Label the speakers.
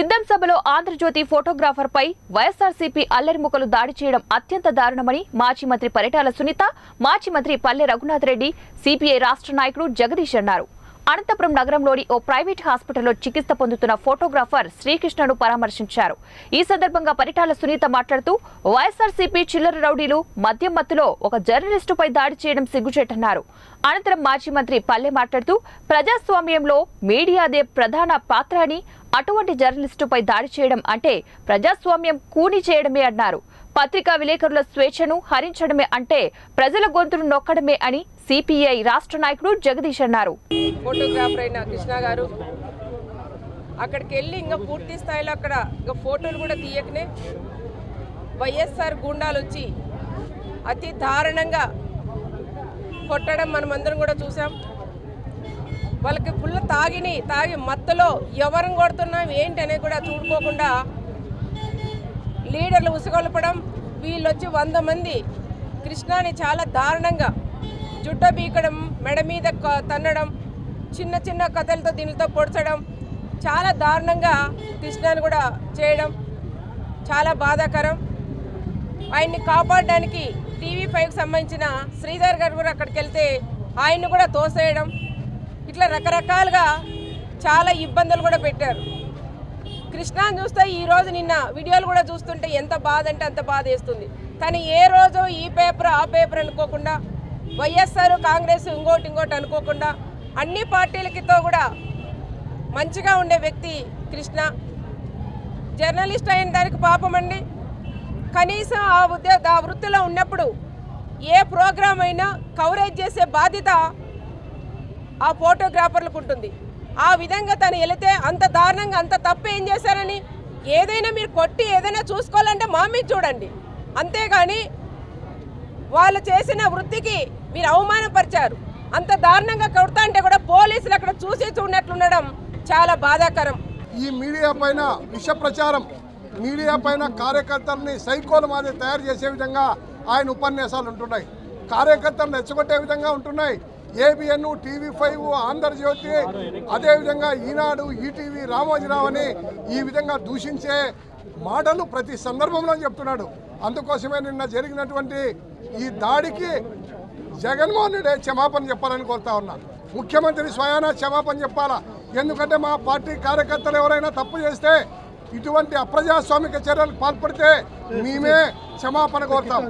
Speaker 1: సిద్ధం సభలో ఆంధ్రజ్యోతి ఫోటోగ్రాఫర్ పై వైఎస్ఆర్సీపీ అల్లరిముకలు దాడి చేయడం అత్యంత దారుణమని మాజీ మంత్రి పరిటాల సునీత మాజీ మంత్రి పల్లె రఘునాథ్ రెడ్డి సిపిఐ రాష్ట్ర నాయకుడు జగదీష్ అన్నారు. అనంతపురం నగరంలోని ఓ ప్రైవేట్ హాస్పిటల్లో చికిత్స పొందుతున్న ఫోటోగ్రాఫర్ శ్రీకృష్ణను పరామర్శించారు. ఈ సందర్భంగా పరిటాల సునీత మాట్లాడుతూ వైఎస్ఆర్సీపీ చిల్లర రౌడీలు మద్యం మత్తులో ఒక జర్నలిస్టుపై దాడి చేయడం సిగ్గుచేటన్నారు. అనంతరం మాజీ మంత్రి పల్లె మాట్లాడుతూ ప్రజాస్వామ్యంలో మీడియాదే ప్రధాన పాత్ర అని అటువంటి జర్నలిస్టుపై దాడి చేయడం అంటే ప్రజాస్వామ్యం కూని చేయడమే అన్నారు. పత్రికా విలేకరుల స్వేచ్ఛను హరించడమే అంటే ప్రజల గొంతును నొక్కడమే అని సిపిఐ రాష్ట్ర నాయకుడు జగదీష్ అన్నారు.
Speaker 2: ఫోటోగ్రాఫర్ అయిన కృష్ణ గారు అక్కడికి వెళ్ళి ఇంకా పూర్తి స్థాయిలో అక్కడ ఇంకా ఫోటోలు కూడా తీయకనే వైఎస్ఆర్ గుండాలు వచ్చి అతి దారుణంగా కొట్టడం మనం అందరం కూడా చూసాం. వాళ్ళకి ఫుల్ తాగిని తాగి మత్తులో ఎవరిని కొడుతున్నాం ఏంటి అనేది కూడా చూడుకోకుండా లీడర్లు ఉసుగొల్పడం వీళ్ళు వచ్చి వంద మంది కృష్ణాని చాలా దారుణంగా జుట్ట బీకడం మెడ మీద క- తన్నడం చిన్న చిన్న కథలతో దీనితో పొడచడం చాలా దారుణంగా కృష్ణాని కూడా చేయడం చాలా బాధాకరం. ఆయన్ని కాపాడడానికి టీవీ ఫైవ్కి సంబంధించిన శ్రీధర్ గారు కూడా అక్కడికి వెళ్తే ఆయన్ని కూడా తోసేయడం ఇట్లా రకరకాలుగా చాలా ఇబ్బందులు కూడా పెట్టారు. కృష్ణాని చూస్తే ఈరోజు నిన్న వీడియోలు కూడా చూస్తుంటే ఎంత బాధ అంటే అంత బాధ వేస్తుంది. కానీ ఏ రోజు ఈ పేపర్ ఆ పేపర్ అనుకోకుండా వైఎస్ఆర్ కాంగ్రెస్ ఇంకోటి ఇంకోటి అనుకోకుండా అన్ని పార్టీలకితో కూడా మంచిగా ఉండే వ్యక్తి కృష్ణ. జర్నలిస్ట్ అయిన దానికి పాపం అండి. కనీసం ఆ ఉద్యోగ ఆ వృత్తిలో ఉన్నప్పుడు ఏ ప్రోగ్రామ్ అయినా కవరేజ్ చేసే బాధ్యత ఆ ఫోటోగ్రాఫర్లకు ఉంటుంది. ఆ విధంగా తను వెళితే అంత దారుణంగా అంత తప్పు ఏం చేశారని ఏదైనా మీరు కొట్టి ఏదైనా చూసుకోవాలంటే మా మీద చూడండి. అంతేగాని వాళ్ళు చేసిన వృత్తికి మీరు అవమానపరిచారు. అంత దారుణంగా కొడతా అంటే కూడా పోలీసులు అక్కడ చూసి చూడనట్లుండడం చాలా బాధాకరం.
Speaker 3: ఈ మీడియా పైన విష ప్రచారం మీడియా పైన కార్యకర్తల్ని సైకోల మాదిరి తయారు చేసే విధంగా ఆయన ఉపన్యాసాలు ఉంటున్నాయి. కార్యకర్తలను రెచ్చగొట్టే విధంగా ఉంటున్నాయి. ఏబిఎన్ టీవీ ఫైవ్ ఆంధ్రజ్యోతి అదేవిధంగా ఈనాడు ఈటీవీ రామోజీరావు అని ఈ విధంగా దూషించే మాటలు ప్రతి సందర్భంలో చెప్తున్నాడు. అందుకోసమే నిన్న జరిగినటువంటి ఈ దాడికి జగన్మోహన్ రెడ్డి క్షమాపణ చెప్పాలని కోరుతా ఉన్నా. ముఖ్యమంత్రి స్వయాన క్షమాపణ చెప్పాలా? ఎందుకంటే మా పార్టీ కార్యకర్తలు ఎవరైనా తప్పు చేస్తే ఇటువంటి అప్రజాస్వామిక చర్యలకు పాల్పడితే మేమే క్షమాపణ కోరుతాం.